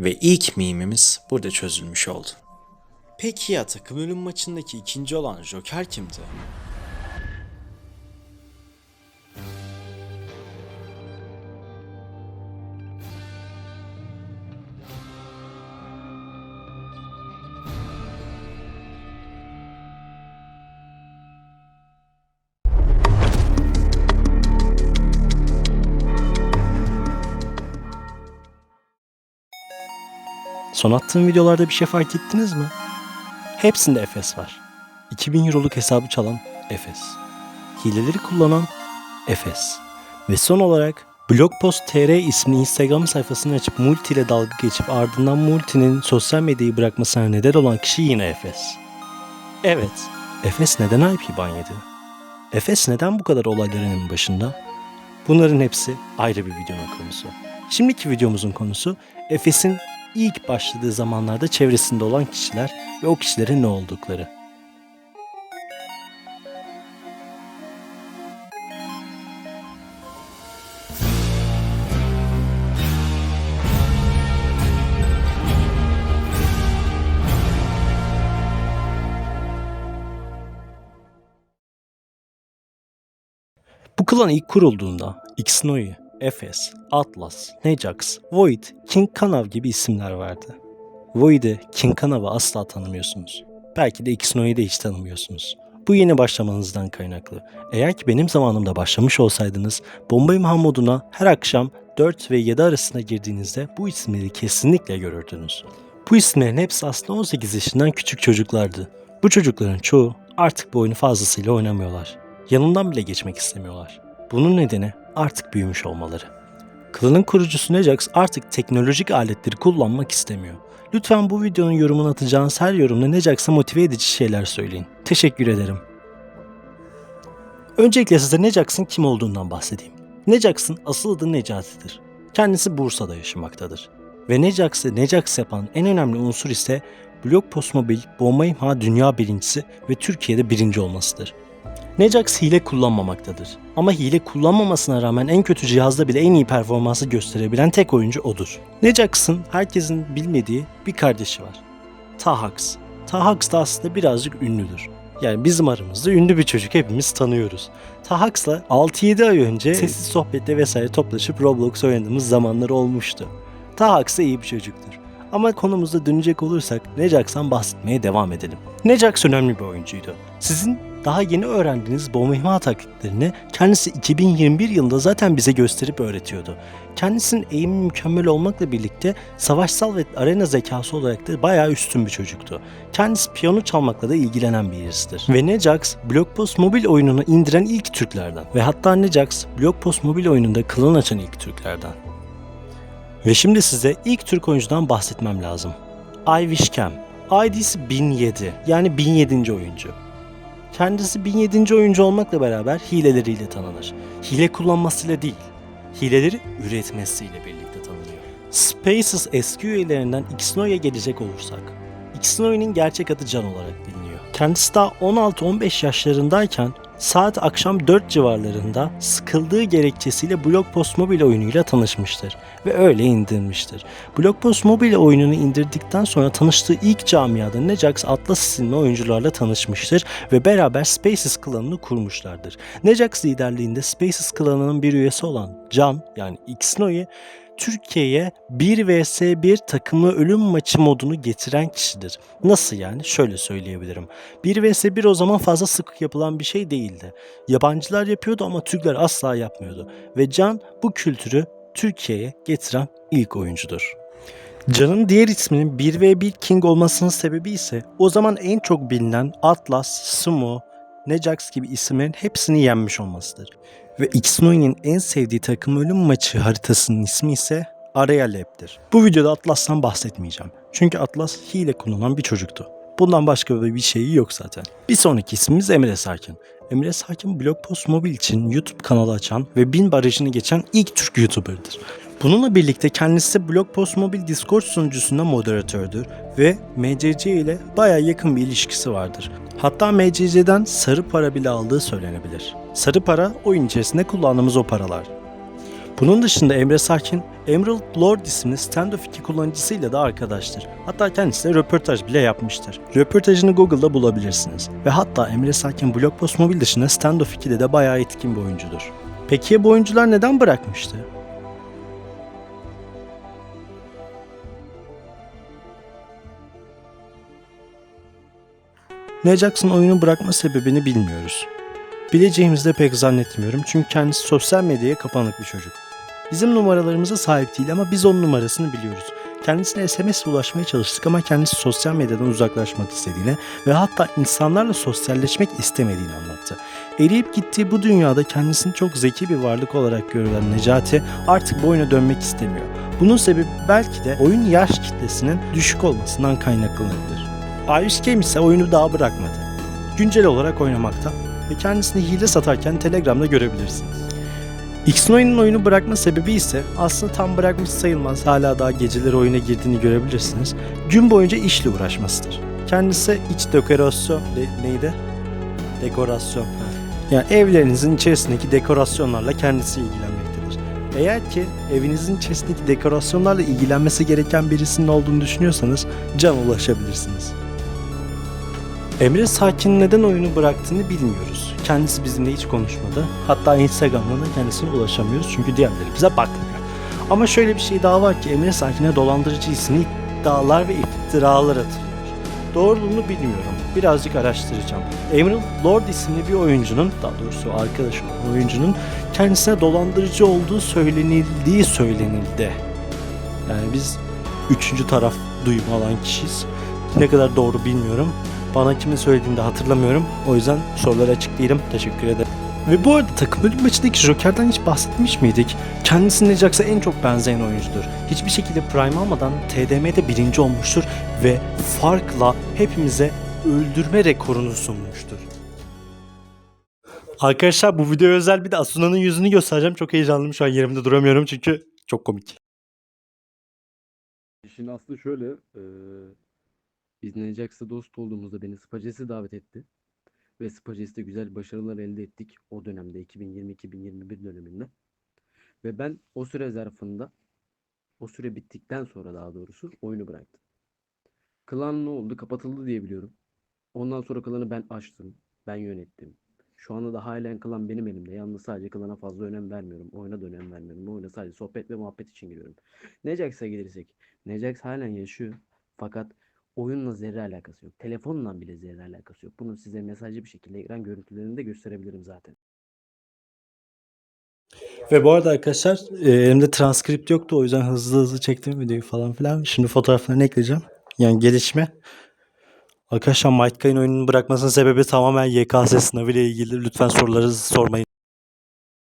Ve ilk mimimiz burada çözülmüş oldu. Peki ya takım ölüm maçındaki ikinci olan Joker kimdi? Son attığım videolarda bir şey fark ettiniz mi? Hepsinde Efes var. 2000 euroluk hesabı çalan Efes. Hileleri kullanan Efes. Ve son olarak Blogpost TR isimli Instagram sayfasını açıp Multi ile dalga geçip ardından Multi'nin sosyal medyayı bırakmasına neden olan kişi yine Efes. Evet, Efes neden IP ban yedi? Efes neden bu kadar olayların başında? Bunların hepsi ayrı bir videonun konusu. Şimdiki videomuzun konusu Efes'in ilk başladığı zamanlarda çevresinde olan kişiler ve o kişilerin ne oldukları. Bu klan ilk kurulduğunda Ixnoi, Efes, Atlas, Nejax, Void, King Kanav gibi isimler vardı. Void'i, King Kanav'ı asla tanımıyorsunuz. Belki de Ixnoi'yi de hiç tanımıyorsunuz. Bu yeni başlamanızdan kaynaklı. Eğer ki benim zamanımda başlamış olsaydınız, Bomba İmha moduna her akşam 4 ve 7 arasında girdiğinizde bu isimleri kesinlikle görürdünüz. Bu isimlerin hepsi aslında 18 yaşından küçük çocuklardı. Bu çocukların çoğu artık bu oyunu fazlasıyla oynamıyorlar. Yanından bile geçmek istemiyorlar. Bunun nedeni artık büyümüş olmaları. Klanın kurucusu Nejax artık teknolojik aletleri kullanmak istemiyor. Lütfen bu videonun yorumunu atacağınız her yorumda Nejax'a motive edici şeyler söyleyin. Teşekkür ederim. Öncelikle size Nejax'ın kim olduğundan bahsedeyim. Nejax'ın asıl adı Necati'dir. Kendisi Bursa'da yaşamaktadır. Ve Nejax'ı Nejax yapan en önemli unsur ise Blok Postmobil, bomba imha dünya birincisi ve Türkiye'de birinci olmasıdır. Nejax hile kullanmamaktadır. Ama hile kullanmamasına rağmen en kötü cihazda bile en iyi performansı gösterebilen tek oyuncu odur. Nejax'ın herkesin bilmediği bir kardeşi var. Tahax. Tahax da aslında birazcık ünlüdür. Yani bizim aramızda ünlü bir çocuk hepimiz tanıyoruz. Tahax'la 6-7 ay önce sessiz sohbette vesaire toplaşıp Roblox oynadığımız zamanlar olmuştu. Tahax da iyi bir çocuktur. Ama konumuzda dönecek olursak Nejax'tan bahsetmeye devam edelim. Nejax önemli bir oyuncuydu. Sizin daha yeni öğrendiğiniz bomba imha taktiklerini kendisi 2021 yılında zaten bize gösterip öğretiyordu. Kendisinin eğimi mükemmel olmakla birlikte savaşsal ve arena zekası olarak da bayağı üstün bir çocuktu. Kendisi piyano çalmakla da ilgilenen birisidir. Ve Nejax, Blockpost mobil oyununu indiren ilk Türklerden. Ve hatta Nejax, Blockpost mobil oyununda klan açan ilk Türklerden. Ve şimdi size ilk Türk oyuncudan bahsetmem lazım. Ivishcam. ID'si 1007 yani 1007. oyuncu. Kendisi 1007. oyuncu olmakla beraber hileleriyle tanınır. Hile kullanmasıyla değil, hileleri üretmesiyle birlikte tanınıyor. Spaces eski üyelerinden Xno'ya gelecek olursak, Xno'nun gerçek adı Can olarak biliniyor. Kendisi daha 16-15 yaşlarındayken saat akşam 4 civarlarında sıkıldığı gerekçesiyle Blockpost Mobile oyunuyla tanışmıştır ve öyle indirmiştir. Blockpost Mobile oyununu indirdikten sonra tanıştığı ilk camiada Nejax Atlas isimli oyuncularla tanışmıştır ve beraber Spaces klanını kurmuşlardır. Nejax liderliğinde Spaces klanının bir üyesi olan Can yani Xno'yu Türkiye'ye 1 vs 1 takımlı ölüm maçı modunu getiren kişidir. Nasıl yani? Şöyle söyleyebilirim. 1 vs 1 o zaman fazla sık yapılan bir şey değildi. Yabancılar yapıyordu ama Türkler asla yapmıyordu. Ve Can bu kültürü Türkiye'ye getiren ilk oyuncudur. Can'ın diğer isminin 1v1 King olmasının sebebi ise o zaman en çok bilinen Atlas, Sumo, Nejax gibi isimlerin hepsini yenmiş olmasıdır. Ve Xnoi'nin en sevdiği takım ölüm maçı haritasının ismi ise Area Lab'dir. Bu videoda Atlas'tan bahsetmeyeceğim. Çünkü Atlas hile kullanan bir çocuktu. Bundan başka bir şeyi yok zaten. Bir sonraki ismimiz Emre Sakin. Emre Sakin Blogpost Mobil için YouTube kanalı açan ve bin barajını geçen ilk Türk YouTuber'dır. Bununla birlikte kendisi Blog Post Mobil Discord sunucusunda moderatördür ve MCC ile bayağı yakın bir ilişkisi vardır. Hatta MCC'den sarı para bile aldığı söylenebilir. Sarı para oyun içerisinde kullandığımız o paralar. Bunun dışında Emre Sakin, Emerald Lord isimli Standoff 2 kullanıcısıyla da arkadaştır. Hatta kendisiyle röportaj bile yapmıştır. Röportajını Google'da bulabilirsiniz. Ve hatta Emre Sakin Blog Post Mobil dışında Standoff 2'de de bayağı etkin bir oyuncudur. Peki bu oyuncular neden bırakmıştı? Ne Jackson oyunu bırakma sebebini bilmiyoruz. Bileceğimizi de pek zannetmiyorum çünkü kendisi sosyal medyaya kapanık bir çocuk. Bizim numaralarımıza sahip değil ama biz onun numarasını biliyoruz. Kendisine SMS ulaşmaya çalıştık ama kendisi sosyal medyadan uzaklaşmak istediğini ve hatta insanlarla sosyalleşmek istemediğini anlattı. Eriyip gittiği bu dünyada kendisini çok zeki bir varlık olarak görülen Necati artık bu oyuna dönmek istemiyor. Bunun sebebi belki de oyun yaş kitlesinin düşük olmasından kaynaklanabilir. Ayus Game ise oyunu daha bırakmadı. Güncel olarak oynamakta ve kendisini hile satarken Telegram'da görebilirsiniz. X'in oyunun oyunu bırakma sebebi ise aslında tam bırakmış sayılmaz. Hala daha geceleri oyuna girdiğini görebilirsiniz. Gün boyunca işle uğraşmasıdır. Kendisi iç dekorasyon de- neydi? Dekorasyon. Yani evlerinizin içerisindeki dekorasyonlarla kendisi ilgilenmektedir. Eğer ki evinizin içerisindeki dekorasyonlarla ilgilenmesi gereken birisinin olduğunu düşünüyorsanız Can'a ulaşabilirsiniz. Emre Sakin neden oyunu bıraktığını bilmiyoruz. Kendisi bizimle hiç konuşmadı. Hatta Instagram'dan da kendisine ulaşamıyoruz çünkü diğerleri bize bakmıyor. Ama şöyle bir şey daha var ki Emre Sakin'e dolandırıcı isimli iddialar ve iftiralar atılıyor. Doğruluğunu bilmiyorum. Birazcık araştıracağım. Emerald Lord isimli bir oyuncunun, daha doğrusu arkadaş olan oyuncunun kendisine dolandırıcı olduğu söylenildiği söylenildi. Yani biz üçüncü taraf duyumu alan kişiyiz. Ne kadar doğru bilmiyorum. Bana kimin söylediğini de hatırlamıyorum. O yüzden soruları açık değilim. Teşekkür ederim. Ve bu arada takım ölüm maçındaki Joker'den hiç bahsetmiş miydik? Kendisi Necax'a en çok benzeyen oyuncudur. Hiçbir şekilde Prime almadan TDM'de birinci olmuştur ve farkla hepimize öldürme rekorunu sunmuştur. Arkadaşlar bu video özel bir de Asuna'nın yüzünü göstereceğim. Çok heyecanlıyım şu an yerimde duramıyorum çünkü çok komik. İşin aslı şöyle. Biz Necax'la dost olduğumuzda beni Spaces'e davet etti. Ve Spaces'te güzel başarılar elde ettik. O dönemde 2020-2021 döneminde. Ve ben o süre zarfında o süre bittikten sonra daha doğrusu oyunu bıraktım. Klan ne oldu? Kapatıldı diye biliyorum. Ondan sonra klanı ben açtım. Ben yönettim. Şu anda da halen klan benim elimde. Yalnız sadece klana fazla önem vermiyorum. Oyuna da önem vermiyorum. Oyuna sadece sohbet ve muhabbet için giriyorum. Necax'a gelirsek. Necax halen yaşıyor. Fakat oyunla zerre alakası yok. Telefonla bile zerre alakası yok. Bunu size mesajlı bir şekilde ekran görüntülerinde de gösterebilirim zaten. Ve bu arada arkadaşlar e, elimde transkript yoktu o yüzden hızlı hızlı çektim videoyu falan filan. Şimdi fotoğraflarını ekleyeceğim. Yani gelişme. Arkadaşlar Might Guy'ın oyununu bırakmasının sebebi tamamen YKS sınavı ile ilgili. Lütfen soruları sormayın.